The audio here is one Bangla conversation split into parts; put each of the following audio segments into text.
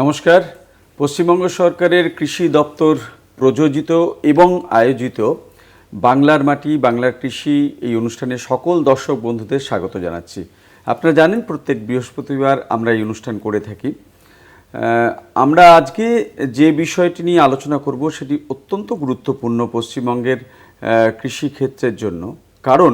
নমস্কার। পশ্চিমবঙ্গ সরকারের কৃষি দপ্তর প্রযোজিত এবং আয়োজিত বাংলার মাটি, বাংলার কৃষি এই অনুষ্ঠানে সকল দর্শক বন্ধুদের স্বাগত জানাচ্ছি। আপনারা জানেন প্রত্যেক বৃহস্পতিবার আমরা এই অনুষ্ঠান করে থাকি। আমরা আজকে যে বিষয়টি নিয়ে আলোচনা করব সেটি অত্যন্ত গুরুত্বপূর্ণ পশ্চিমবঙ্গের কৃষিক্ষেত্রের জন্য। কারণ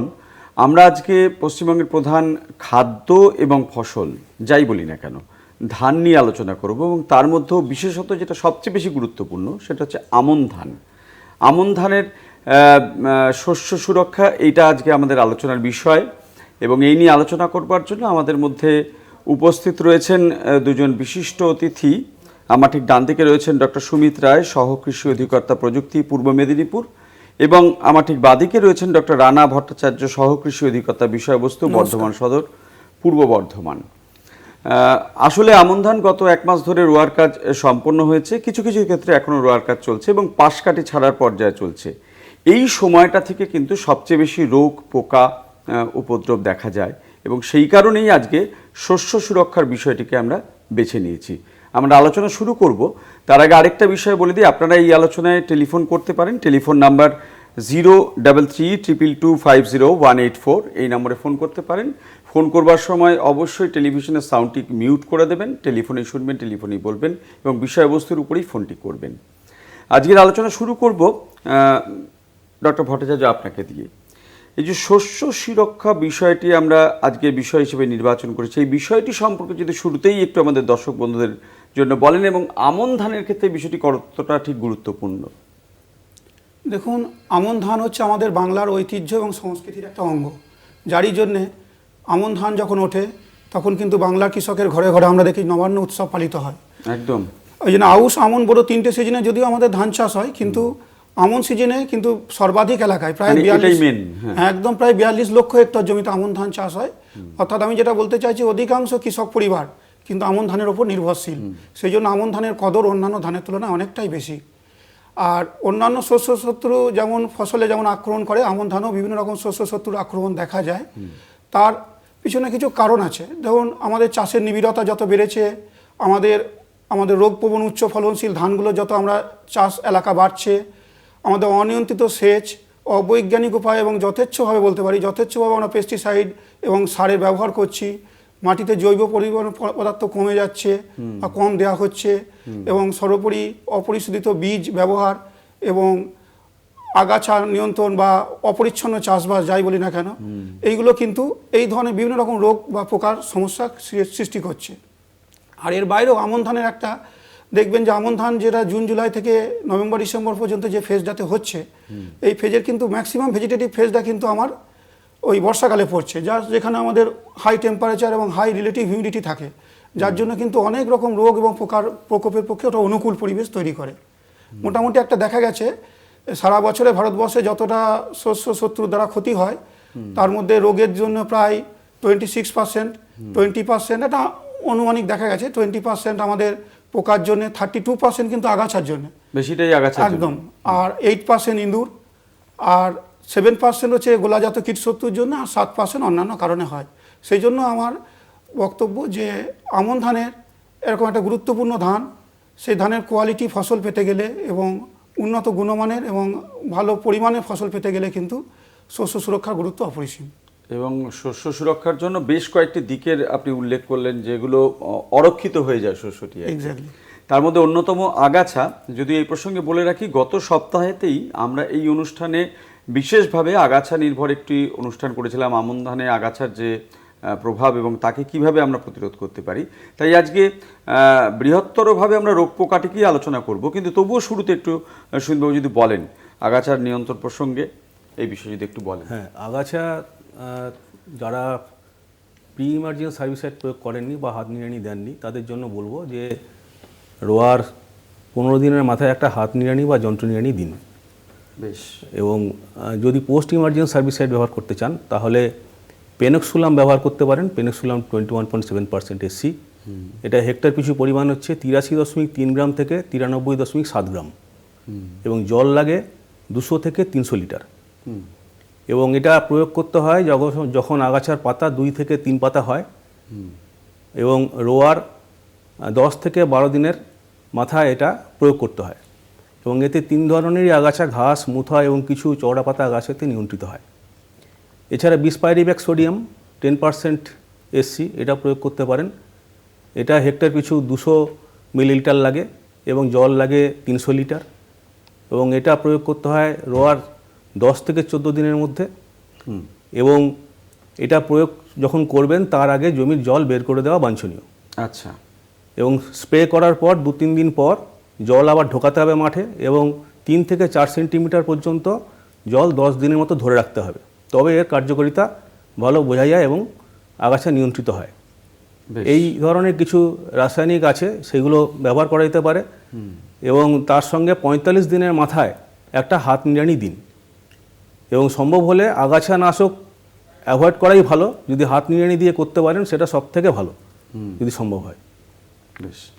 আমরা আজকে পশ্চিমবঙ্গের প্রধান খাদ্য এবং ফসল, যাই বলি না কেন ধান নিয়ে আলোচনা করব এবং তার মধ্যেও বিশেষত যেটা সবচেয়ে বেশি গুরুত্বপূর্ণ সেটা হচ্ছে আমন ধান। আমন ধানের শস্য সুরক্ষা এইটা আজকে আমাদের আলোচনার বিষয় এবং এই নিয়ে আলোচনা করবার জন্য আমাদের মধ্যে উপস্থিত রয়েছেন দুজন বিশিষ্ট অতিথি। আমার ঠিক ডান দিকে রয়েছেন ডক্টর সুমিত রায় সহ কৃষি অধিকর্তা প্রযুক্তি পূর্ব মেদিনীপুর এবং আমার ঠিক বাদিকে রয়েছেন ডক্টর রানা ভট্টাচার্য সহ কৃষি অধিকর্তা বিষয়বস্তু বর্ধমান সদর পূর্ব বর্ধমান। আসলে আমন ধান গত এক মাস ধরে রোয়ার কাজ সম্পন্ন হয়েছে। কিছু কিছু ক্ষেত্রে এখনও রোয়ার কাজ চলছে এবং পাশ কাটি ছাড়ার পর্যায়ে চলছে। এই সময়টা থেকে কিন্তু সবচেয়ে বেশি রোগ, পোকা উপদ্রব দেখা যায় এবং সেই কারণেই আজকে শস্য সুরক্ষার বিষয়টিকে আমরা বেছে নিয়েছি। আমরা আলোচনা শুরু করব। তার আগে আরেকটা বিষয় বলে দিই, আপনারা এই আলোচনায় টেলিফোন করতে পারেন। Telephone number zero double three triple two five zero one eight four, এই নম্বরে ফোন করতে পারেন। ফোন করবার সময় অবশ্যই টেলিভিশনের সাউন্ডটি মিউট করে দেবেন, টেলিফোনে শুনবেন, টেলিফোনেই বলবেন এবং বিষয়বস্তুর উপরেই ফোনটি করবেন। আজকের আলোচনা শুরু করব ডক্টর ভট্টাচার্য আপনাকে দিয়ে। এই যে শস্য সুরক্ষা বিষয়টি আমরা আজকের বিষয় হিসেবে নির্বাচন করেছি এই বিষয়টি সম্পর্কে যদি শুরুতেই একটু আমাদের দর্শক বন্ধুদের জন্য বলেন এবং আমন ধানের ক্ষেত্রে বিষয়টি কতটা ঠিক গুরুত্বপূর্ণ? দেখুন, আমন ধান হচ্ছে আমাদের বাংলার ঐতিহ্য এবং সংস্কৃতির একটা অঙ্গ। যারই জন্যে আমন ধান যখন ওঠে তখন কিন্তু বাংলার কৃষকের ঘরে ঘরে আমরা দেখি নবান্ন উৎসব পালিত হয়। একদম। ওই জন্য আউশ আমন বড় তিনটে সিজনে যদিও আমাদের ধান চাষ হয় কিন্তু আমন সিজনে কিন্তু সর্বাধিক এলাকায় প্রায় মানে বিয়াল্লিশ হ্যাঁ। একদম প্রায় বিয়াল্লিশ লক্ষ হেক্টর জমিতে আমন ধান চাষ হয়। অর্থাৎ আমি যেটা বলতে চাইছি অধিকাংশ কৃষক পরিবার কিন্তু আমন ধানের ওপর নির্ভরশীল। সেই জন্য আমন ধানের কদর অন্যান্য ধানের তুলনায় অনেকটাই বেশি। আর অন্যান্য শস্য শত্রু যেমন ফসলে যেমন আক্রমণ করে আমন ধানও বিভিন্ন রকম শস্য শত্রুর আক্রমণ দেখা যায়। তার পিছনে কিছু কারণ আছে। যেমন আমাদের চাষের নিবিড়তা যত বেড়েছে আমাদের আমাদের রোগপ্রবণ উচ্চ ফলনশীল ধানগুলো যত আমরা চাষ এলাকা বাড়ছে আমাদের অনিয়ন্ত্রিত সেচ অবৈজ্ঞানিক উপায় এবং যথেচ্ছভাবে বলতে পারি যথেচ্ছভাবে আমরা পেস্টিসাইড এবং সারের ব্যবহার করছি মাটিতে জৈব পরিবহন পদার্থ কমে যাচ্ছে বা কম দেওয়া হচ্ছে এবং সর্বোপরি অপরিশোধিত বীজ ব্যবহার এবং আগাছা নিয়ন্ত্রণ বা অপরিচ্ছন্ন চাষবাস যাই বলি না কেন, এইগুলো কিন্তু এই ধরনের বিভিন্ন রকম রোগ বা পোকার সমস্যা সৃষ্টি করছে। আর এর বাইরেও আমন ধানের একটা, দেখবেন যে আমন ধান যেটা জুন, জুলাই থেকে নভেম্বর, ডিসেম্বর পর্যন্ত যে ফেজটাতে হচ্ছে, এই ফেজের কিন্তু ম্যাক্সিমাম ভেজিটেটিভ ফেজটা কিন্তু আমার ওই বর্ষাকালে পড়ছে, যার যেখানে আমাদের হাই টেম্পারেচার এবং হাই রিলেটিভ হিউমিডিটি থাকে, যার জন্য কিন্তু অনেক রকম রোগ এবং পোকার প্রকোপের পক্ষে ওটা অনুকূল পরিবেশ তৈরি করে। মোটামুটি একটা দেখা গেছে সারা বছরে ভারতবর্ষে যতটা শস্য শত্রুর দ্বারা ক্ষতি হয় তার মধ্যে রোগের জন্য প্রায় twenty six percent twenty percent এটা অনুমানিক দেখা গেছে টোয়েন্টি পার্সেন্ট আমাদের পোকার জন্য থার্টি টু পার্সেন্ট কিন্তু আগাছার জন্য। বেশিটাই আগাছা একদম। আর এইট পার্সেন্ট ইঁদুর আর সেভেন পার্সেন্ট হচ্ছে গোলাজাত কীটশত্রুর জন্য আর সাত পার্সেন্ট অন্যান্য কারণে হয়। সেই জন্য আমার বক্তব্য যে আমন ধানের এরকম একটা গুরুত্বপূর্ণ ধান সেই ধানের কোয়ালিটি ফসল পেতে গেলে এবং উন্নত গুণমানের এবং ভালো পরিমাণের ফসল পেতে গেলে কিন্তু শস্য সুরক্ষার গুরুত্ব অপরিসীম। এবং শস্য সুরক্ষার জন্য বেশ কয়েকটি দিকের আপনি উল্লেখ করলেন যেগুলো অরক্ষিত হয়ে যায় শস্যটি এক্স্যাক্টলি তার মধ্যে অন্যতম আগাছা যদি এই প্রসঙ্গে বলে রাখি গত সপ্তাহেতেই আমরা এই অনুষ্ঠানে বিশেষভাবে আগাছা নির্ভর একটি অনুষ্ঠান করেছিলাম আমন ধানে আগাছার যে প্রভাব এবং তাকে কীভাবে আমরা প্রতিরোধ করতে পারি। তাই আজকে বৃহত্তরভাবে আমরা রোগ পোকাটিকেই আলোচনা করব কিন্তু তবুও শুরুতে একটু সুনীলবাবু যদি বলেন আগাছার নিয়ন্ত্রণ প্রসঙ্গে এই বিষয়ে যদি একটু বলেন। হ্যাঁ আগাছা যারা প্রি ইমার্জেন্স সার্ভিসাইড প্রয়োগ করেননি বা হাত নিড়ানি দেননি তাদের জন্য বলব যে রোয়ার পনেরো দিনের মাথায় একটা হাত নিড়ানি বা যন্ত্র নিড়ানি দিন। বেশ। এবং যদি পোস্ট ইমার্জেন্স সার্ভিসাইড ব্যবহার করতে চান তাহলে পেনক্সুলাম ব্যবহার করতে পারেন, penoxsulam twenty one point seven percent SC এটা হেক্টর পিছু পরিমাণ হচ্ছে তিরাশি দশমিক তিন গ্রাম থেকে তিরানব্বই দশমিক সাত গ্রাম। এবং জল লাগে দুশো থেকে তিনশো লিটার। এবং এটা প্রয়োগ করতে হয় যখন আগাছার পাতা দুই থেকে তিন পাতা হয়। এবং রোয়ার দশ থেকে বারো দিনের মাথায় এটা প্রয়োগ করতে হয়। এবং এতে তিন ধরনেরই আগাছা, ঘাস, মুথা এবং কিছু চওড়া পাতা আগাছাতে নিয়ন্ত্রিত হয়। এছাড়া bispyribac sodium ten percent SC এটা প্রয়োগ করতে পারেন। এটা হেক্টর পিছু দুশো মিলিলিটার লাগে এবং জল লাগে তিনশো লিটার। এবং এটা প্রয়োগ করতে হয় রোয়ার দশ থেকে চোদ্দ দিনের মধ্যে। এবং এটা প্রয়োগ যখন করবেন তার আগে জমির জল বের করে দেওয়া বাঞ্ছনীয়। আচ্ছা। এবং স্প্রে করার পর দু তিন দিন পর জল আবার ঢোকাতে হবে মাঠে এবং তিন থেকে চার সেন্টিমিটার পর্যন্ত জল দশ দিনের মতো ধরে রাখতে হবে। তবে এর কার্যকারিতা ভালো বোঝা যায় এবং আগাছা নিয়ন্ত্রিত হয়। এই ধরনের কিছু রাসায়নিক আছে সেগুলো ব্যবহার করা যেতে পারে। এবং তার সঙ্গে পঁয়তাল্লিশ দিনের মাথায় একটা হাত নিড়ানি দিন। এবং সম্ভব হলে আগাছা নাশক অ্যাভয়েড করাই ভালো। যদি হাত নিড়ানি দিয়ে করতে পারেন সেটা সব থেকে ভালো যদি সম্ভব হয়। বেশ।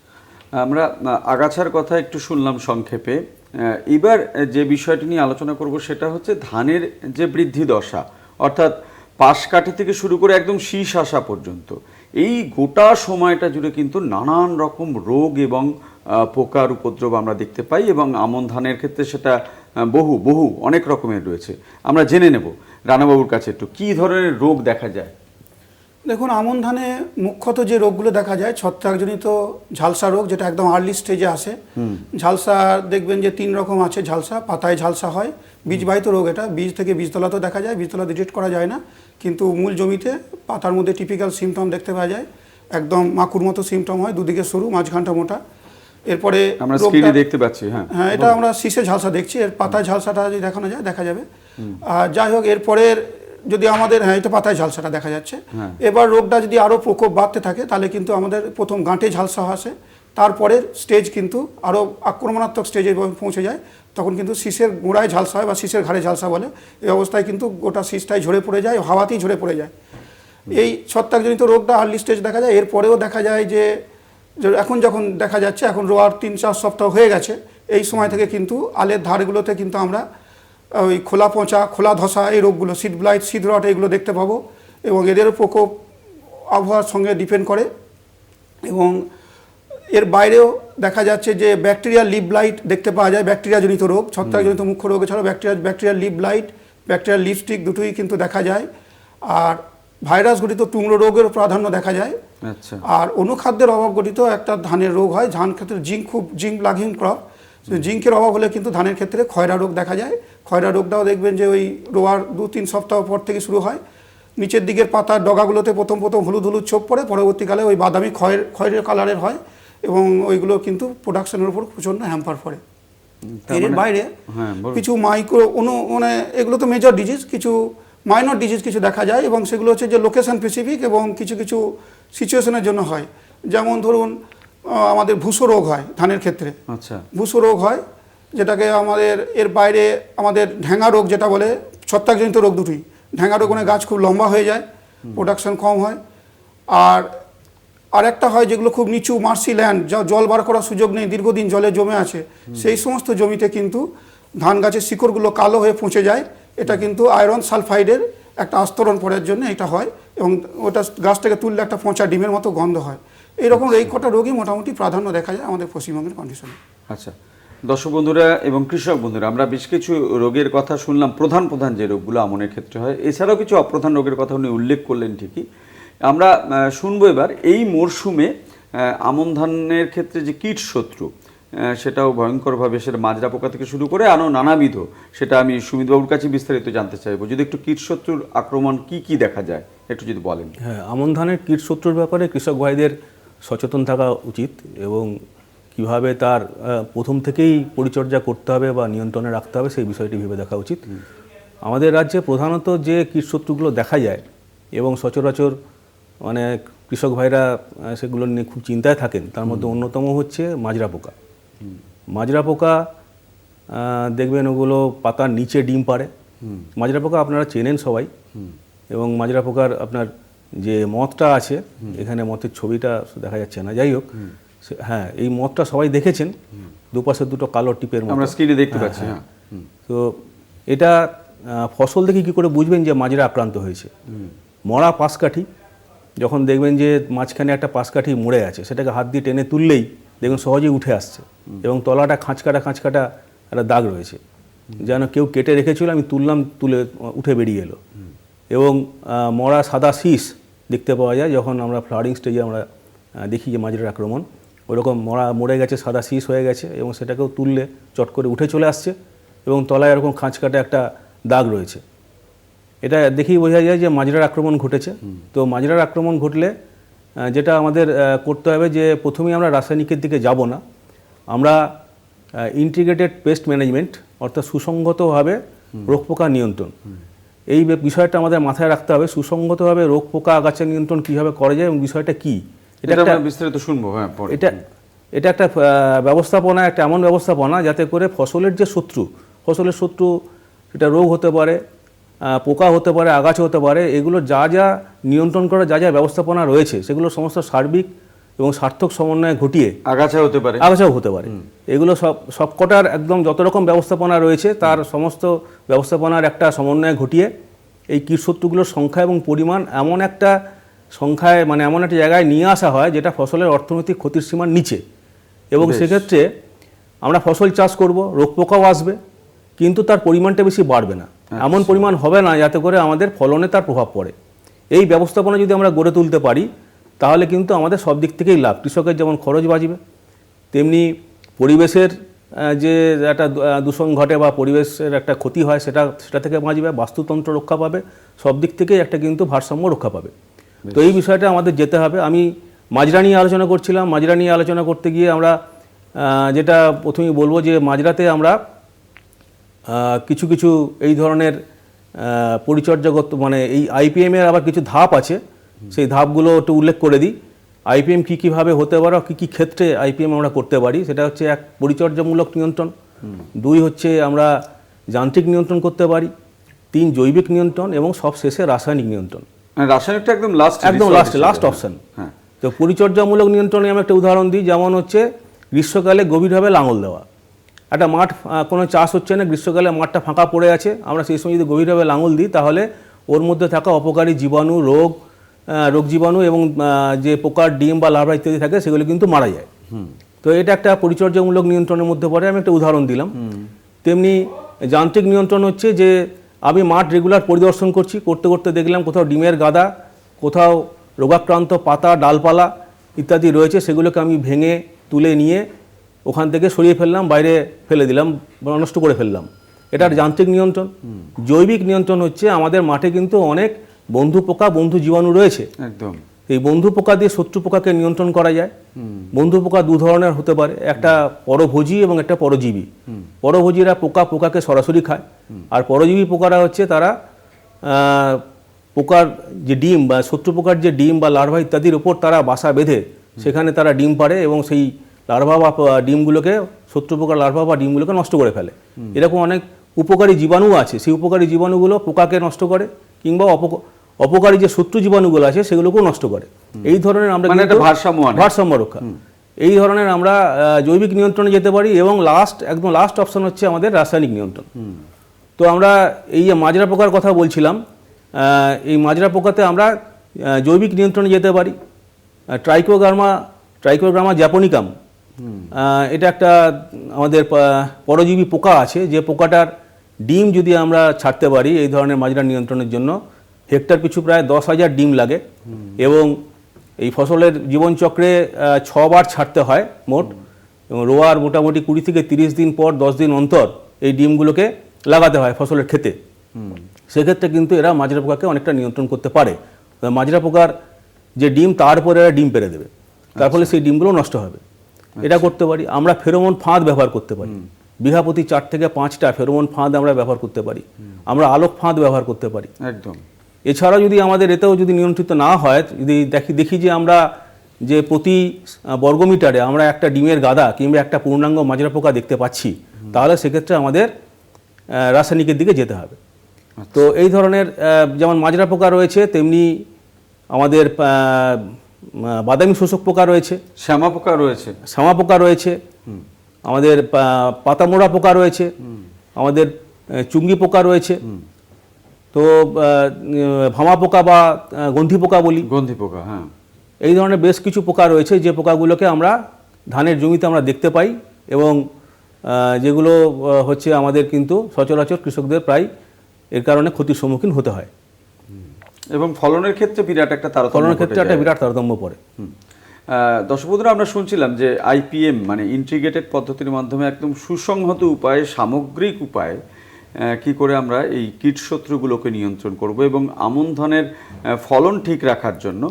আমরা আগাছার কথা একটু শুনলাম সংক্ষেপে। এবার যে বিষয়টি নিয়ে আলোচনা করব সেটা হচ্ছে ধানের যে বৃদ্ধি দশা, অর্থাৎ পাশ কাঠি থেকে শুরু করে একদম শীষ আসা পর্যন্ত, এই গোটা সময়টা জুড়ে কিন্তু নানান রকম রোগ এবং পোকার উপদ্রব আমরা দেখতে পাই এবং আমন ধানের ক্ষেত্রে সেটা বহু বহু, অনেক রকমের রয়েছে। আমরা জেনে নেব। রানাবাবুর কাছে একটু, কী ধরনের রোগ দেখা যায়? দেখুন আমন ধানে মুখ্যত যে রোগগুলো দেখা যায় ছত্রাকজনিত ঝালসা রোগ যেটা একদম আর্লি স্টেজে আসে। ঝালসা দেখবেন যে তিন রকম আছে ঝালসা পাতায় ঝালসা হয়। বীজবাহিত রোগ এটা বীজ থেকে বীজতলাতেও দেখা যায় বীজতলা ডিটেক্ট করা যায় না। কিন্তু মূল জমিতে পাতার মধ্যে টিপিক্যাল সিমটম দেখতে পাওয়া যায়। একদম মাকুর মতো সিমটম হয় দুদিকে সরু মাঝখানটা মোটা। এরপরে আমরা স্ক্রিনে দেখতে পাচ্ছি হ্যাঁ। হ্যাঁ এটা আমরা শীষে ঝালসা দেখছি এর পাতায় ঝালসাটা যদি দেখানো যায় দেখা যাবে। আর যাই হোক এরপরের যদি আমাদের হ্যাঁ এটা পাতায় ঝালসাটা দেখা যাচ্ছে। হ্যাঁ। এবার রোগটা যদি আরও প্রকোপ বাড়তে থাকে তাহলে কিন্তু আমাদের প্রথম গাঁটে ঝালসা আসে। তারপরের স্টেজ কিন্তু আরও আক্রমণাত্মক স্টেজে পৌঁছে যায় তখন কিন্তু শীষের গোড়ায় ঝালসা হয় বা শীষের ঘাড়ে ঝালসা বলে। এই অবস্থায় কিন্তু গোটা শীষটাই ঝরে পড়ে যায় হাওয়াতেই ঝরে পড়ে যায়। এই ছত্রাকজনিত রোগটা আর্লি স্টেজ দেখা যায় এরপরেও দেখা যায় যে যে এখন যখন দেখা যাচ্ছে এখন রোয়ার তিন চার সপ্তাহ হয়ে গেছে এই সময় থেকে কিন্তু আলের ধারগুলোতে কিন্তু আমরা ওই খোলা পচা খোলা ধসা এই রোগগুলো সিড ব্লাইট সিড রট এগুলো দেখতে পাবো এবং এদেরও প্রকোপ আবহাওয়ার সঙ্গে ডিপেন্ড করে এবং এর বাইরেও দেখা যাচ্ছে যে ব্যাকটেরিয়া লিভ ব্লাইট দেখতে পাওয়া যায় ব্যাকটেরিয়াজনিত রোগ ছত্রাকজনিত মুখ্য রোগ এছাড়াও bacteria bacteria leaf blight bacteria leaf streak দুটোই কিন্তু দেখা যায়। আর ভাইরাস ঘটিত টুমড়ো রোগের প্রাধান্য দেখা যায়। আচ্ছা। আর অনুখাদ্যের অভাব ঘটিত একটা ধানের রোগ হয় ধান ক্ষেত্রে জিঙ্ক খুব জিঙ্ক লাঘিং ক্রপ জিঙ্কের অভাব হলে কিন্তু ধানের ক্ষেত্রে খয়রা রোগ দেখা যায়। খয়রা রোগটাও দেখবেন যে ওই রোয়ার দু তিন সপ্তাহ পর থেকে শুরু হয়। নিচের দিকের পাতার ডগাগুলোতে প্রথম প্রথম হলুদ হলুদ ছোপ পড়ে পরবর্তীকালে ওই বাদামি খয়ের খয়ের কালারের হয় এবং ওইগুলো কিন্তু প্রোডাকশনের উপর প্রচণ্ড হ্যাম্পার পড়ে। এর মানে- বাইরে হ্যাঁ, কিছু মাইক্রো অনু মানে এগুলো তো মেজর ডিজিজ কিছু মাইনর ডিজিজ কিছু দেখা যায় এবং সেগুলো হচ্ছে যে লোকেশন স্পেসিফিক এবং কিছু কিছু সিচুয়েশনের জন্য হয়। যেমন ধরুন আমাদের ভূসো রোগ হয় ধানের ক্ষেত্রে। আচ্ছা। ভুসো রোগ হয় যেটাকে আমাদের এর বাইরে আমাদের ঢ্যাঙা রোগ যেটা বলে ছত্রাকজনিত রোগ দুটোই। ঢ্যাঙা রোগ মানে গাছ খুব লম্বা হয়ে যায় প্রোডাকশন কম হয়। আর আরেকটা হয় যেগুলো খুব নিচু মার্সি ল্যান্ড যা জল বার করার সুযোগ নেই দীর্ঘদিন জলে জমে আছে। সেই সমস্ত জমিতে কিন্তু ধান গাছের শিকড়গুলো কালো হয়ে পৌঁছে যায়। এটা কিন্তু আয়রন সালফাইডের একটা আস্তরণ পড়ার জন্য এটা হয় এবং ওটা গাছ থেকে তুললে একটা পচা ডিমের মতো গন্ধ হয়। এইরকম এই কটা রোগই মোটামুটি প্রাধান্য দেখা যায় আমাদের পশ্চিমবঙ্গের কন্ডিশনে আচ্ছা দর্শক বন্ধুরা এবং কৃষক বন্ধুরা আমরা বেশ কিছু রোগের কথা শুনলাম প্রধান প্রধান যে রোগগুলো আমনের ক্ষেত্রে হয় এছাড়াও কিছু অপ্রধান রোগের কথা উনি উল্লেখ করলেন ঠিকই। আমরা শুনব এবার এই মরশুমে আমন ধানের ক্ষেত্রে যে কীট শত্রু সেটাও ভয়ঙ্করভাবে সেটা মাজরা পোকা থেকে শুরু করে আরও নানাবিধ সেটা আমি সুমিতবাবুর কাছে বিস্তারিত জানতে চাইব। যদি একটু কীট শত্রুর আক্রমণ কি কি দেখা যায় একটু যদি বলেন। হ্যাঁ আমন ধানের কীটশত্রুর ব্যাপারে কৃষক ভাইদের সচেতন থাকা উচিত এবং কীভাবে তার প্রথম থেকেই পরিচর্যা করতে হবে বা নিয়ন্ত্রণে রাখতে হবে সেই বিষয়টি ভেবে দেখা উচিত। আমাদের রাজ্যে প্রধানত যে কীটশত্রুগুলো দেখা যায় এবং সচরাচর মানে কৃষক ভাইরা সেগুলো নিয়ে খুব চিন্তায় থাকেন তার মধ্যে অন্যতম হচ্ছে মাজরা পোকা। মাজরা পোকা দেখবেন ওগুলো পাতার নিচে ডিম পাড়ে। মাজরা পোকা আপনারা চেনেন সবাই। এবং মাজরা পোকার আপনার যে মথটা আছে এখানে মতের ছবিটা দেখা যাচ্ছে না। যাই হোক হ্যাঁ এই মথটা সবাই দেখেছেন। দুপাশে দুটো কালো টিপের মতো। আমরা স্ক্রিনে দেখতে পাচ্ছি হ্যাঁ। তো এটা ফসল দেখে কি করে বুঝবেন যে মাজরা আক্রান্ত হয়েছে? মরা পাশকাঠি যখন দেখবেন যে মাঝখানে একটা পাশকাঠি মুড়ে আছে সেটাকে হাত দিয়ে টেনে তুললেই দেখবেন সহজেই উঠে আসছে। এবং তলাটা খাঁচকাটা খাঁচকাটা একটা দাগ রয়েছে। যেন কেউ কেটে রেখেছিল আমি তুললাম তুলে উঠে বেরিয়ে এলো। এবং মরা সাদা শীষ দেখতে পাওয়া যায় যখন আমরা ফ্লাডিং স্টেজে আমরা দেখি যে মাজরার আক্রমণ। ওরকম মরা মরে গেছে সাদা শীষ হয়ে গেছে এবং সেটাকেও তুললে চট করে উঠে চলে আসছে এবং তলায় এরকম খাঁচকাটা একটা দাগ রয়েছে। এটা দেখেই বোঝা যায় যে মাজরার আক্রমণ ঘটেছে। তো মাজরার আক্রমণ ঘটলে যেটা আমাদের করতে হবে যে প্রথমেই আমরা রাসায়নিকের দিকে যাব না। আমরা ইন্টিগ্রেটেড পেস্ট ম্যানেজমেন্ট অর্থাৎ সুসংগতভাবে রোগ পোকা নিয়ন্ত্রণ। এই বিষয়টা আমাদের মাথায় রাখতে হবে। সুসংগতভাবে রোগ পোকা আগাছা নিয়ন্ত্রণ কীভাবে করা যায় এবং বিষয়টা কী? এটা একটা বিস্তারিত শুনব হ্যাঁ এটা এটা একটা ব্যবস্থাপনা একটা এমন ব্যবস্থাপনা যাতে করে ফসলের যে শত্রু ফসলের শত্রু সেটা রোগ হতে পারে পোকা হতে পারে আগাছা হতে পারে এগুলো যা যা নিয়ন্ত্রণ করার যা যা ব্যবস্থাপনা রয়েছে সেগুলো সমস্ত সার্বিক এবং সার্থক সমন্বয় ঘটিয়ে আগাছা হতে পারে। আগাছাও হতে পারে। এগুলো সব সবকটার একদম যত রকম ব্যবস্থাপনা রয়েছে তার সমস্ত ব্যবস্থাপনার একটা সমন্বয় ঘটিয়ে এই কীটশত্রুগুলোর সংখ্যা এবং পরিমাণ এমন একটা সংখ্যায় মানে এমন একটা জায়গায় নিয়ে আসা হয় যেটা ফসলের অর্থনৈতিক ক্ষতির সীমার নিচে। এবং সেক্ষেত্রে আমরা ফসল চাষ করব রোগ পোকাও আসবে কিন্তু তার পরিমাণটা বেশি বাড়বে না। এমন পরিমাণ হবে না যাতে করে আমাদের ফলনে তার প্রভাব পড়ে। এই ব্যবস্থাপনা যদি আমরা গড়ে তুলতে পারি তাহলে কিন্তু আমাদের সব দিক থেকেই লাভ। কৃষকের যেমন খরচ বাঁচবে তেমনি পরিবেশের যে একটা দূষণ ঘটে বা পরিবেশের একটা ক্ষতি হয় সেটা সেটা থেকে বাঁচবে বাস্তুতন্ত্র রক্ষা পাবে সব দিক থেকেই একটা কিন্তু ভারসাম্য রক্ষা পাবে। তো এই বিষয়টা আমাদের যেতে হবে। আমি মাজরা নিয়ে আলোচনা করছিলাম। মাজরা নিয়ে আলোচনা করতে গিয়ে আমরা যেটা প্রথমেই বলব যে মাজরাতে আমরা কিছু কিছু এই ধরনের পরিচর্যাগত মানে এই আইপিএমের আবার কিছু ধাপ আছে। সেই ধাপগুলো একটু উল্লেখ করে দিই। আইপিএম কী কীভাবে হতে পারে কী কী ক্ষেত্রে আইপিএম আমরা করতে পারি সেটা হচ্ছে এক পরিচর্যামূলক নিয়ন্ত্রণ। দুই হচ্ছে আমরা যান্ত্রিক নিয়ন্ত্রণ করতে পারি। তিন জৈবিক নিয়ন্ত্রণ এবং সব শেষে রাসায়নিক নিয়ন্ত্রণ। মানে রাসায়নিকটা একদম লাস্ট একদম লাস্ট লাস্ট অপশন হ্যাঁ। তো পরিচর্যামূলক নিয়ন্ত্রণে আমি একটা উদাহরণ দিই যেমন হচ্ছে গ্রীষ্মকালে গভীরভাবে লাঙল দেওয়া। একটা মাঠ কোনো চাষ হচ্ছে না গ্রীষ্মকালে মাঠটা ফাঁকা পড়ে আছে। আমরা সেই সময় যদি গভীরভাবে লাঙল দিই তাহলে ওর মধ্যে থাকা অপকারী জীবাণু রোগ রোগ জীবাণু এবং যে পোকার ডিম বা লার্ভা ইত্যাদি থাকে, সেগুলো কিন্তু মারা যায়। তো এটা একটা পরিচর্যামূলক নিয়ন্ত্রণের মধ্যে পড়ে, আমি একটা উদাহরণ দিলাম। তেমনি যান্ত্রিক নিয়ন্ত্রণ হচ্ছে যে, আমি মাঠ রেগুলার পরিদর্শন করছি, করতে করতে দেখলাম কোথাও ডিমের গাদা, কোথাও রোগাক্রান্ত পাতা, ডালপালা ইত্যাদি রয়েছে, সেগুলোকে আমি ভেঙে তুলে নিয়ে ওখান থেকে সরিয়ে ফেললাম, বাইরে ফেলে দিলাম নষ্ট করে ফেললাম। এটার যান্ত্রিক নিয়ন্ত্রণ। জৈবিক নিয়ন্ত্রণ হচ্ছে আমাদের মাঠে কিন্তু অনেক বন্ধু পোকা বন্ধু জীবাণু রয়েছে। একদম। এই বন্ধু পোকা দিয়ে শত্রু পোকাকে নিয়ন্ত্রণ করা যায়। বন্ধু পোকা দু ধরনের হতে পারে একটা পরভোজী এবং একটা পরজীবী। পরভোজীরা পোকা পোকাকে সরাসরি খায়। আর পরজীবী পোকারা হচ্ছে তারা পোকার যে ডিম বা শত্রু পোকার যে ডিম বা লার্ভা ইত্যাদির উপর তারা বাসা বেঁধে সেখানে তারা ডিম পাড়ে এবং সেই লার্ভা বা ডিমগুলোকে শত্রু পোকার লার্ভা বা ডিমগুলোকে নষ্ট করে ফেলে। এরকম অনেক উপকারী জীবাণু আছে। সেই উপকারী জীবাণুগুলো পোকাকে নষ্ট করে কিংবা অপক- অপকারী যে শত্রু জীবাণুগুলো আছে সেগুলোকেও নষ্ট করে। এই ধরনের আমরা মানে ভারসাম্য। ভারসাম্য রক্ষা। এই ধরনের আমরা জৈবিক নিয়ন্ত্রণে যেতে পারি এবং লাস্ট একদম লাস্ট অপশন হচ্ছে আমাদের রাসায়নিক নিয়ন্ত্রণ। তো আমরা এই যে মাজরা পোকার কথা বলছিলাম এই মাজরা পোকাতে আমরা জৈবিক নিয়ন্ত্রণে যেতে পারি। ট্রাইকোগার্মা ট্রাইকোগ্রামা জ্যাপনিকাম এটা একটা আমাদের পরজীবী পোকা আছে। যে পোকাটার ডিম যদি আমরা ছাড়তে পারি এই ধরনের মাজরা নিয়ন্ত্রণের জন্য হেক্টর পিছু প্রায় দশ হাজার ডিম লাগে এবং এই ফসলের জীবনচক্রে ছবার ছাড়তে হয় মোট এবং রোয়ার মোটামুটি কুড়ি থেকে তিরিশ দিন পর দশ দিন অন্তর এই ডিমগুলোকে লাগাতে হয় ফসলের ক্ষেতে। সেক্ষেত্রে কিন্তু এরা মাজরা পোকাকে অনেকটা নিয়ন্ত্রণ করতে পারে। মাজরা পোকার যে ডিম তার উপরে এরা ডিম পেরে দেবে। তার ফলে সেই ডিমগুলো নষ্ট হবে। এটা করতে পারি। আমরা ফেরোমন ফাঁদ ব্যবহার করতে পারি। বিঘা প্রতি চার থেকে পাঁচটা ফেরোমন ফাঁদ আমরা ব্যবহার করতে পারি। আমরা আলোক ফাঁদ ব্যবহার করতে পারি। একদম। এছাড়া যদি আমাদের এতেও যদি নিয়ন্ত্রিত না হয় যদি দেখি দেখি যে আমরা যে প্রতি বর্গমিটারে আমরা একটা ডিমের গাদা কিংবা একটা পূর্ণাঙ্গ মাজরা পোকা দেখতে পাচ্ছি তাহলে সেক্ষেত্রে আমাদের রাসায়নিকের দিকে যেতে হবে। তো এই ধরনের যেমন মাজরা পোকা রয়েছে তেমনি আমাদের বাদামি শোষক পোকা রয়েছে। শ্যামা পোকা রয়েছে। শ্যামা পোকা রয়েছে। আমাদের পাতামোড়া পোকা রয়েছে। আমাদের চুঙ্গি পোকা রয়েছে। তো ভামা পোকা বা গন্ধি পোকা বলি। গন্ধি পোকা হ্যাঁ। এই ধরনের বেশ কিছু পোকা রয়েছে যে পোকাগুলোকে আমরা ধানের জমিতে আমরা দেখতে পাই এবং যেগুলো হচ্ছে আমাদের কিন্তু সচরাচর কৃষকদের প্রায় এর কারণে ক্ষতির সম্মুখীন হতে হয়। এবং ফলনের ক্ষেত্রে বিরাট একটা তারতম্য ফলনের ক্ষেত্রে একটা বিরাট তারতম্য পড়ে। হুম। আহ, দর্শক বন্ধুরা আমরা শুনছিলাম যে আইপিএম মানে ইন্টিগ্রেটেড পদ্ধতির মাধ্যমে একদম সুসংহত উপায়ে সামগ্রিক উপায়ে কি করে আমরা এই কীটশত্রুগুলোকে নিয়ন্ত্রণ করব এবং আমন ধানের ফলন ঠিক রাখার জন্য,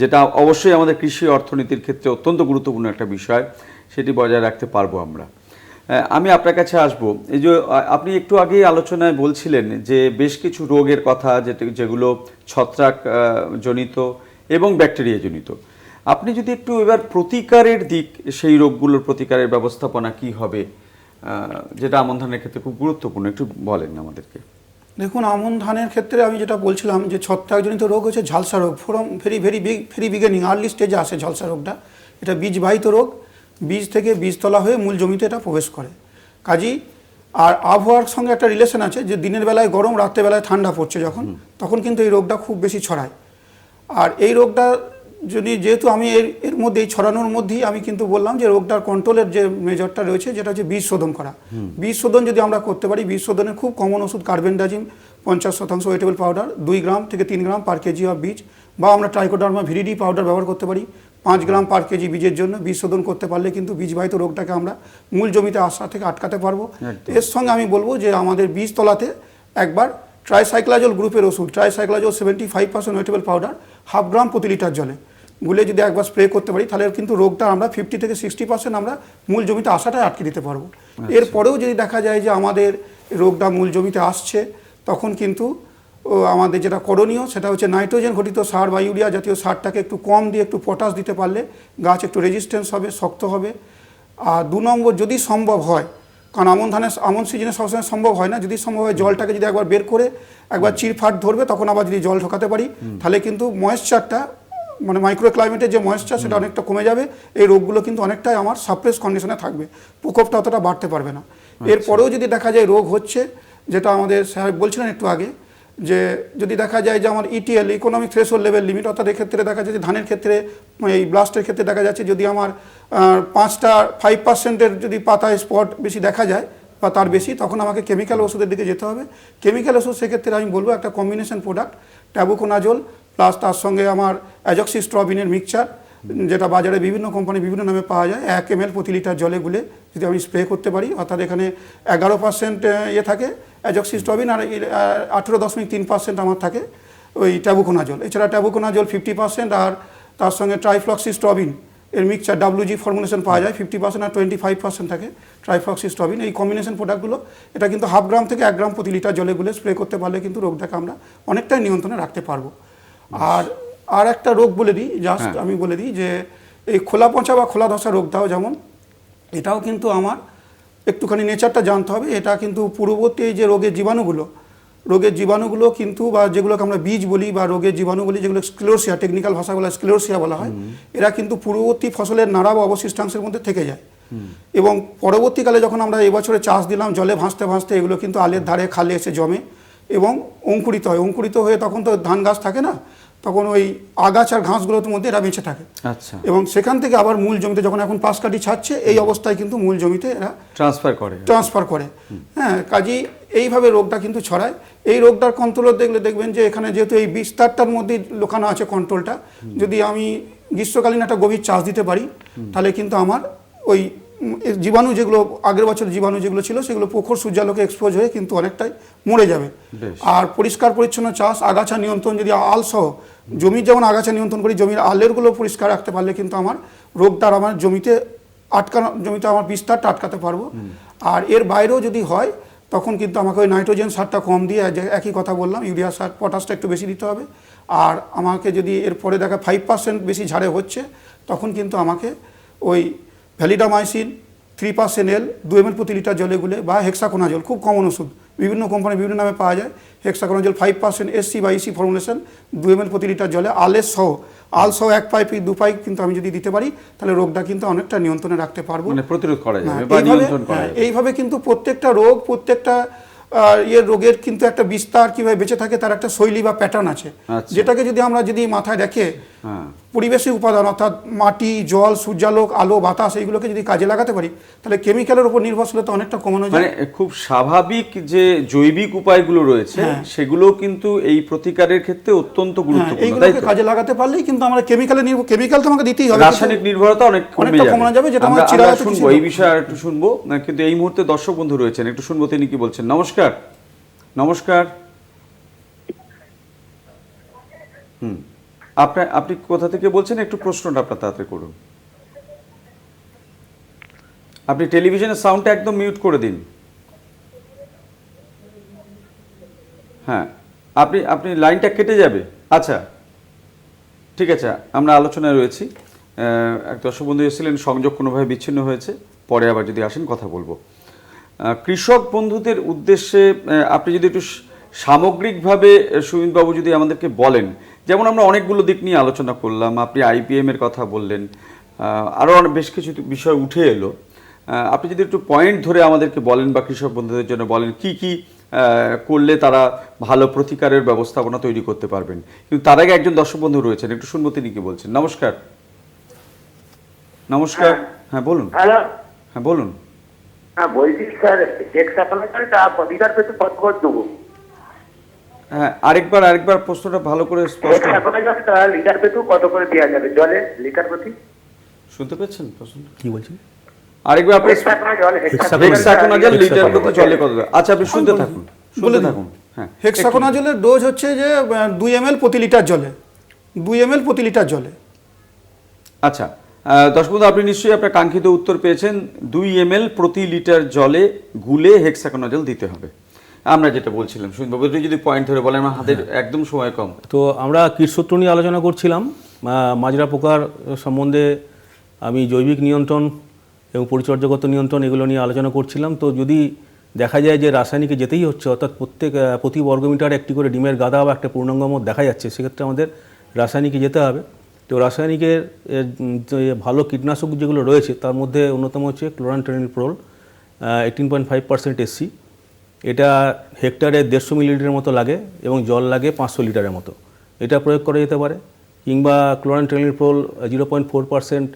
যেটা অবশ্যই আমাদের কৃষি অর্থনীতির ক্ষেত্রে অত্যন্ত গুরুত্বপূর্ণ একটা বিষয়, সেটি বজায় রাখতে পারব আমরা। আমি আপনার কাছে আসব। এই যে আপনি একটু আগেই আলোচনায় বলছিলেন যে, বেশ কিছু রোগের কথা যেগুলো ছত্রাক জনিত এবং ব্যাকটেরিয়া জনিত। আপনি যদি একটু এবার প্রতিকারের দিক, সেই রোগগুলোর প্রতিকারের ব্যবস্থাপনা কি হবে? যেটা আমন ধানের ক্ষেত্রে খুব গুরুত্বপূর্ণ একটু বলেন আমাদেরকে। দেখুন আমন ধানের ক্ষেত্রে আমি যেটা বলছিলাম যে ছত্রাকজনিত রোগ হচ্ছে ঝালসা রোগ। From very very big very beginning early স্টেজে আসে ঝালসা রোগটা। এটা বীজবাহিত রোগ। বীজ থেকে বীজতলা হয়ে মূল জমিতে এটা প্রবেশ করে। কাজেই আর আবহাওয়ার সঙ্গে একটা রিলেশন আছে যে দিনের বেলায় গরম রাত্রেবেলায় ঠান্ডা পড়ছে যখন তখন কিন্তু এই রোগটা খুব বেশি ছড়ায়। আর এই রোগটা যদি যেহেতু আমি এর এর মধ্যে এই ছড়ানোর মধ্যেই আমি কিন্তু বললাম যে রোগটার কন্ট্রোলের যে মেজরটা রয়েছে যেটা হচ্ছে বীজ শোধন করা। বীজ শোধন যদি আমরা করতে পারি বীজ শোধনের খুব কমন ওষুধ কার্বেন্ডাজিম পঞ্চাশ শতাংশ ওয়েটেবল পাউডার দুই গ্রাম থেকে তিন গ্রাম পার কেজি অফ বীজ বা আমরা ট্রাইকোডার্মা ভিরিডি পাউডার ব্যবহার করতে পারি পাঁচ গ্রাম পার কেজি বীজের জন্য। বীজ শোধন করতে পারলে কিন্তু বীজবাহিত রোগটাকে আমরা মূল জমিতে আসা থেকে আটকাতে পারব। এর সঙ্গে আমি বলব যে আমাদের বীজতলাতে একবার ট্রাইসাইক্লাজল গ্রুপের ওষুধ tricyclazole seventy five percent wettable powder half gram প্রতি লিটার জলে। গুলে যদি একবার স্প্রে করতে পারি তাহলে কিন্তু রোগটা আমরা ফিফটি থেকে সিক্সটি পার্সেন্ট আমরা মূল জমিতে আসাটাই আটকে দিতে পারব। এরপরেও যদি দেখা যায় যে আমাদের রোগটা মূল জমিতে আসছে তখন কিন্তু আমাদের যেটা করণীয় সেটা হচ্ছে নাইট্রোজেন ঘটিত সার বা ইউরিয়া জাতীয় সারটাকে একটু কম দিয়ে একটু পটাশ দিতে পারলে গাছ একটু রেজিস্ট্যান্স হবে শক্ত হবে। আর দু নম্বর যদি সম্ভব হয় কারণ আমন ধানের আমন সিজনে সবসময় সম্ভব হয় না যদি সম্ভব হয় জলটাকে যদি একবার বের করে একবার চিরফাট ধরবে তখন আবার যদি জল ঢোকাতে পারি তাহলে কিন্তু ময়েশ্চারটা মানে মাইক্রো ক্লাইমেটের যে ময়েশ্চার সেটা অনেকটা কমে যাবে। এই রোগগুলো কিন্তু অনেকটাই আমার সাপ্রেস কন্ডিশনে থাকবে। প্রকোপটা অতটা বাড়তে পারবে না। এরপরেও যদি দেখা যায় রোগ হচ্ছে যেটা আমাদের স্যার বলছিলেন একটু আগে যে যদি দেখা যায় যে আমার ETL economic threshold level limit অর্থাৎ এক্ষেত্রে দেখা যাচ্ছে ধানের ক্ষেত্রে এই ব্লাস্টের ক্ষেত্রে দেখা যাচ্ছে যদি আমার পাঁচটা ফাইভ পার্সেন্টের যদি পাতায় স্পট বেশি দেখা যায় বা তার বেশি তখন আমাকে কেমিক্যাল ওষুধের দিকে যেতে হবে। কেমিক্যাল ওষুধ সেক্ষেত্রে আমি বলব একটা কম্বিনেশন প্রোডাক্ট ট্যাবুকোনাজল প্লাস তার সঙ্গে আমার অ্যাজক্সিস্ট্রবিনের মিক্সচার যেটা বাজারে বিভিন্ন কোম্পানি বিভিন্ন নামে পাওয়া যায়। এক এম প্রতি লিটার জলে গুলে যদি আমি স্প্রে করতে পারি, অর্থাৎ এখানে এগারো পার্সেন্ট ইয়ে থাকে অ্যাজক্সিস্ট্রবিন আর আঠেরো দশমিক তিন পার্সেন্ট আমার থাকে ওই ট্যাবুকোনা জল এছাড়া ট্যাবুকোনাজল ফিফটি পার্সেন্ট আর তার সঙ্গে ট্রাইফ্লক্সিস্ট্রবিন এর মিক্সচার ডাব্লিউজি ফর্মুলেশন পাওয়া যায় ফিফটি পার্সেন্ট আর টোয়েন্টি ফাইভ পার্সেন্ট থাকে ট্রাইফ্লক্সিস্ট্রবিন এই কম্বিনেশন প্রোডাক্টগুলো এটা কিন্তু হাফ গ্রাম থেকে এক গ্রাম প্রতি লিটার জলে গুলে স্প্রে করতে পারলে কিন্তু রোগটাকে আমরা অনেকটাই নিয়ন্ত্রণে রাখতে পারব। আর আর একটা রোগ বলে দিই জাস্ট আমি বলে দিই যে এই খোলা পচা বা খোলা ধসা রোগটাও যেমন এটাও কিন্তু আমার একটুখানি নেচারটা জানতে হবে। এটা কিন্তু পূর্ববর্তী যে রোগের জীবাণুগুলো রোগের জীবাণুগুলো কিন্তু বা যেগুলোকে আমরা বীজ বলি বা রোগের জীবাণু বলি যেগুলো স্ক্লেরোসিয়া টেকনিক্যাল ভাষা বলা স্ক্লেরোসিয়া বলা হয় এরা কিন্তু পূর্ববর্তী ফসলের নাড়া বা অবশিষ্টাংশের মধ্যে থেকে যায়। এবং পরবর্তীকালে যখন আমরা এবছরে চাষ দিলাম জলে ভাসতে ভাসতে এগুলো কিন্তু আলের ধারে খালে এসে জমে। এবং অঙ্কুরিত হয়। অঙ্কুরিত হয়ে তখন তো ধান গাছ থাকে না তখন ওই আগাছার ঘাসগুলোর মধ্যে এরা বেঁচে থাকে। আচ্ছা। এবং সেখান থেকে আবার মূল জমিতে যখন এখন পাশ কাঠি ছাড়ছে এই অবস্থায় কিন্তু মূল জমিতে এরা ট্রান্সফার করে। ট্রান্সফার করে। হ্যাঁ কাজেই এইভাবে রোগটা কিন্তু ছড়ায়। এই রোগটার কন্ট্রোল দেখলে দেখবেন যে এখানে যেহেতু এই বিস্তারটার মধ্যেই লোকানো আছে কন্ট্রোলটা যদি আমি গ্রীষ্মকালীন একটা গভীর চাষ দিতে পারি তাহলে কিন্তু আমার ওই জীবাণু যেগুলো আগের বছর জীবাণু যেগুলো ছিল সেগুলো প্রখর সূর্যালোকে এক্সপোজ হয়ে কিন্তু অনেকটাই মরে যাবে। আর পরিষ্কার পরিচ্ছন্ন চাষ আগাছা নিয়ন্ত্রণ যদি আল সহ জমির যেমন আগাছা নিয়ন্ত্রণ করি জমির আলেরগুলো পরিষ্কার রাখতে পারলে কিন্তু আমার রোগটার আমার জমিতে আটকানো জমিতে আমার বিস্তারটা আটকাতে পারব। আর এর বাইরেও যদি হয় তখন কিন্তু আমাকে ওই নাইট্রোজেন সারটা কম দিয়ে একই কথা বললাম ইউরিয়া সার পটাশটা একটু বেশি দিতে হবে। আর আমাকে যদি এরপরে দেখা ফাইভ পার্সেন্ট বেশি ঝাড়ে হচ্ছে তখন কিন্তু আমাকে ওই ভ্যালিডামাইসিন থ্রি পার্সেন্ট এল দু এম প্রতি লিটার জলে গুলে বা হেক্সাকোনাজল খুব কমন ওষুধ। বিভিন্ন কোম্পানি বিভিন্ন নামে পাওয়া যায়। হেক্সাকোনাজল ফাইভ পার্সেন্ট এসসি বা ইসি ফর্মুলেশন দু এম প্রতি লিটার জলে আলের সহ আল সহ এক পাইপ দু পাইপ কিন্তু আমি যদি দিতে পারি তাহলে রোগটা কিন্তু অনেকটা নিয়ন্ত্রণে রাখতে পারব। মানে প্রতিরোধ করা হ্যাঁ, যাবে এইভাবে হ্যাঁ, এইভাবে কিন্তু প্রত্যেকটা রোগ প্রত্যেকটা ইয়ের রোগের কিন্তু একটা বিস্তার কীভাবে বেঁচে থাকে তার একটা শৈলী বা প্যাটার্ন আছে। আচ্ছা। যেটাকে যদি আমরা যদি মাথায় রেখে হ্যাঁ। পরিবেশিক উপাদান অর্থাৎ মাটি জল সূর্যালোক আলো বাতাস এইগুলোকে যদি কাজে লাগাতে পারি তাহলে কেমিক্যালের উপর নির্ভরশীলতা অনেকটা কমানো যায়। মানে খুব স্বাভাবিক যে জৈবিক উপায়গুলো রয়েছে সেগুলো কিন্তু এই প্রতিকারের ক্ষেত্রে অত্যন্ত হ্যাঁ, গুরুত্বপূর্ণ এইগুলোকে কাজে লাগাতে পারলেই কিন্তু আমরা কেমিক্যালে নির্ভর কেমিক্যাল তো আমাকে দিতেই হবে রাসায়নিক নির্ভরতা অনেক কমে অনেকটা যাবে। কমানো যাবে, যেটা আমরা চিরায়ত শুনব এই বিষয়ে আর একটু শুনব কিন্তু এই মুহূর্তে দর্শক বন্ধু রয়েছেন একটু শুনব তিনি কি বলছেন। নমস্কার। নমস্কার। হুম। আপনার, আপনি কোথা থেকে বলছেন? একটু প্রশ্নটা আপনার তাড়াতাড়ি করুন। আপনি টেলিভিশনের সাউন্ডটা একদম মিউট করে দিন। হ্যাঁ আপনি আপনি লাইনটা কেটে যাবে। আচ্ছা ঠিক আছে, আমরা আলোচনায় রয়েছি। এক দর্শক বন্ধু এসেছিলেন, সংযোগ কোনোভাবে বিচ্ছিন্ন হয়েছে। পরে আবার যদি আসেন, কথা বলব। কৃষক বন্ধুদের উদ্দেশ্যে আপনি যদি একটু সামগ্রিকভাবে সুমিতবাবু যদি আমাদেরকে বলেন যেমন আমরা অনেকগুলো দিক নিয়ে আলোচনা করলাম আপনি আইপিএম এর কথা বললেন আরও বেশ কিছু বিষয় উঠে এলো। আপনি যদি একটু পয়েন্ট ধরে আমাদেরকে বলেন বা কৃষক বন্ধুদের জন্য বলেন কি কি করলে তারা ভালো প্রতিকারের ব্যবস্থাপনা তৈরি করতে পারবেন? কিন্তু তার আগে একজন দর্শক বন্ধু রয়েছেন একটু শুনব তিনি কি বলছেন। নমস্কার। নমস্কার। হ্যাঁ। বলুন। হ্যালো। হ্যাঁ বলুন। হ্যাঁ বলছি স্যার প্রতিকার পেতে করে দেবো? হ্যাঁ আরেকবার আরেকবার প্রশ্নটা ভালো করে স্পষ্ট লিটার পেতে কত করে দেওয়া যাবে? জলে? লিটার প্রতি? শুনতে পেয়েছেন প্রশ্নটা? কি বলছেন? আরেকবার আপনি হেক্সাকোনাজল লিটার প্রতি জলে কত আচ্ছা আপনি শুনতে থাকুন শুনতে থাকুন। হ্যাঁ হেক্সাকোনাজলের ডোজ হচ্ছে যে দুই এম প্রতি লিটার জলে। দুই এম প্রতি লিটার জলে। আচ্ছা আহ, দর্শক আপনি নিশ্চয়ই আপনার কাঙ্ক্ষিত উত্তর পেয়েছেন। দুই এম প্রতি লিটার জলে গুলে হেক্সাকোনাজল দিতে হবে। আমরা যেটা বলছিলাম আপনি যদি পয়েন্ট ধরে বলেন আমার হাতের একদম সময় কম। তো আমরা কীটসূত্র নিয়ে আলোচনা করছিলাম। মাজরা পোকার সম্বন্ধে আমি জৈবিক নিয়ন্ত্রণ এবং পরিচর্যাগত নিয়ন্ত্রণ এগুলো নিয়ে আলোচনা করছিলাম। তো যদি দেখা যায় যে রাসায়নিকে যেতেই হচ্ছে অর্থাৎ প্রত্যেক প্রতি বর্গমিটার একটি করে ডিমের গাদা বা একটা পূর্ণাঙ্গ মত দেখা যাচ্ছে সেক্ষেত্রে আমাদের রাসায়নিকে যেতে হবে। তো রাসায়নিকের যে ভালো কীটনাশক যেগুলো রয়েছে তার মধ্যে অন্যতম হচ্ছে chlorantraniliprole eighteen point five percent SC এটা হেক্টরে দেড়শো মিলিলিটারের মতো লাগে এবং জল লাগে পাঁচশো লিটারের মতো। এটা প্রয়োগ করা যেতে পারে কিংবা chlorantraniliprole zero point four percent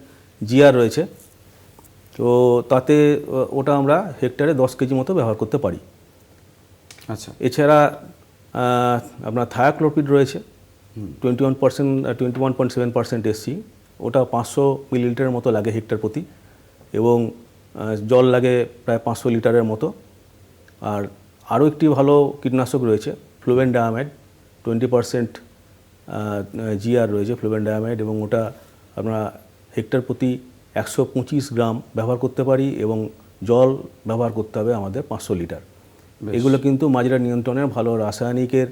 GR রয়েছে। তো তাতে ওটা আমরা হেক্টরে দশ কেজি মতো ব্যবহার করতে পারি। আচ্ছা। এছাড়া আপনার থায়াক্লোপিড রয়েছে twenty one percent twenty one point seven percent SC. ওটা পাঁচশো মিলিলিটারের মতো লাগে হেক্টর প্রতি এবং জল লাগে প্রায় পাঁচশো লিটারের মতো। আর আরও একটি ভালো কীটনাশক রয়েছে flubendiamide twenty percent GR রয়েছে ফ্লুভেন ডায়ামাইড এবং ওটা আমরা হেক্টর প্রতি একশো পঁচিশ গ্রাম ব্যবহার করতে পারি এবং জল ব্যবহার করতে হবে আমাদের পাঁচশো লিটার। এগুলো কিন্তু মাজরা নিয়ন্ত্রণের ভালো রাসায়নিকের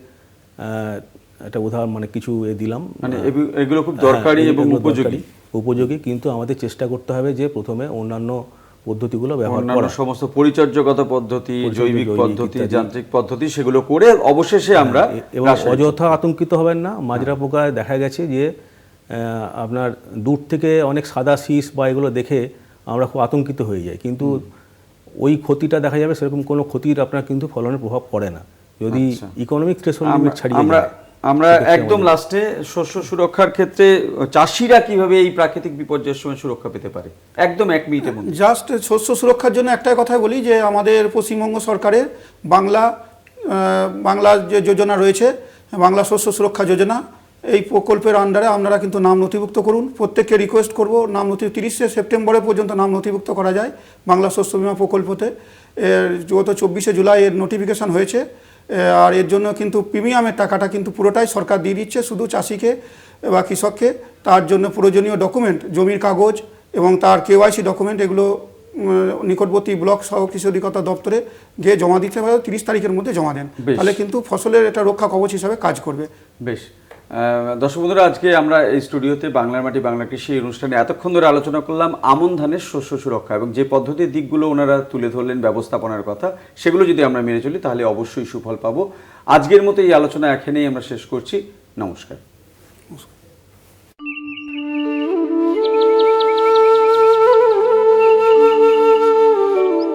একটা উদাহরণ মানে কিছু এ দিলাম। মানে এগুলো খুব দরকারি হ্যাঁ, এবং উপযোগী। উপযোগী কিন্তু আমাদের চেষ্টা করতে হবে যে প্রথমে অন্যান্য পদ্ধতিগুলো ব্যবহার করা। সমস্ত পরিচর্যাগত পদ্ধতি জৈবিক পদ্ধতি যান্ত্রিক পদ্ধতি সেগুলো করে অবশেষে আমরা এ- এবং অযথা আতঙ্কিত হবেন না। মাজরা পোকায় দেখা গেছে যে আপনার দূর থেকে অনেক সাদা শীষ বা এগুলো দেখে আমরা খুব আতঙ্কিত হয়ে যাই। কিন্তু ওই ক্ষতিটা দেখা যাবে সেরকম কোনো ক্ষতির আপনার কিন্তু ফলনের প্রভাব পড়ে না। যদি আচ্ছা। ইকোনমিক থ্রেশহোল্ড আমরা- লিমিট ছাড়িয়ে আমরা আমরা একদম লাস্টে শস্য সুরক্ষার ক্ষেত্রে চাষিরা কীভাবে এই প্রাকৃতিক বিপর্যয়ের সময় সুরক্ষা পেতে পারে? একদম এক মধ্যে। জাস্ট শস্য সুরক্ষার জন্য একটাই কথা বলি যে আমাদের পশ্চিমবঙ্গ সরকারের বাংলা বাংলা যে যোজনা রয়েছে বাংলা শস্য সুরক্ষা যোজনা এই প্রকল্পের আন্ডারে আপনারা কিন্তু নাম নথিভুক্ত করুন। প্রত্যেককে রিকোয়েস্ট করব নাম নথি তিরিশে সেপ্টেম্বরে পর্যন্ত নাম নথিভুক্ত করা যায় বাংলা শস্য বিমা প্রকল্পতে। এর গত চব্বিশে জুলাই এর নোটিফিকেশন হয়েছে। আর এর জন্য কিন্তু প্রিমিয়ামের টাকাটা কিন্তু পুরোটাই সরকার দিয়ে দিচ্ছে শুধু চাষিকে বা কৃষককে। তার জন্য প্রয়োজনীয় ডকুমেন্ট জমির কাগজ এবং তার কেওয়াইসি ডকুমেন্ট এগুলো নিকটবর্তী ব্লক সহ কৃষি অধিকতা দপ্তরে গিয়ে জমা দিতে হবে। তিরিশ তারিখের মধ্যে জমা দেন। তাহলে কিন্তু ফসলের এটা রক্ষা কবচ হিসাবে কাজ করবে। বেশ। দর্শক বন্ধুরা, আজকে আমরা এই স্টুডিওতে বাংলার মাটি, বাংলা কৃষি অনুষ্ঠানে এতক্ষণ ধরে আলোচনা করলাম আমন ধানের শস্য সুরক্ষা এবং যে পদ্ধতির দিকগুলো ওনারা তুলে ধরলেন ব্যবস্থাপনার কথা, সেগুলো যদি আমরা মেনে চলি, তাহলে অবশ্যই সুফল পাবো। আজকের মতো এই আলোচনা এখানেই আমরা শেষ করছি। নমস্কার।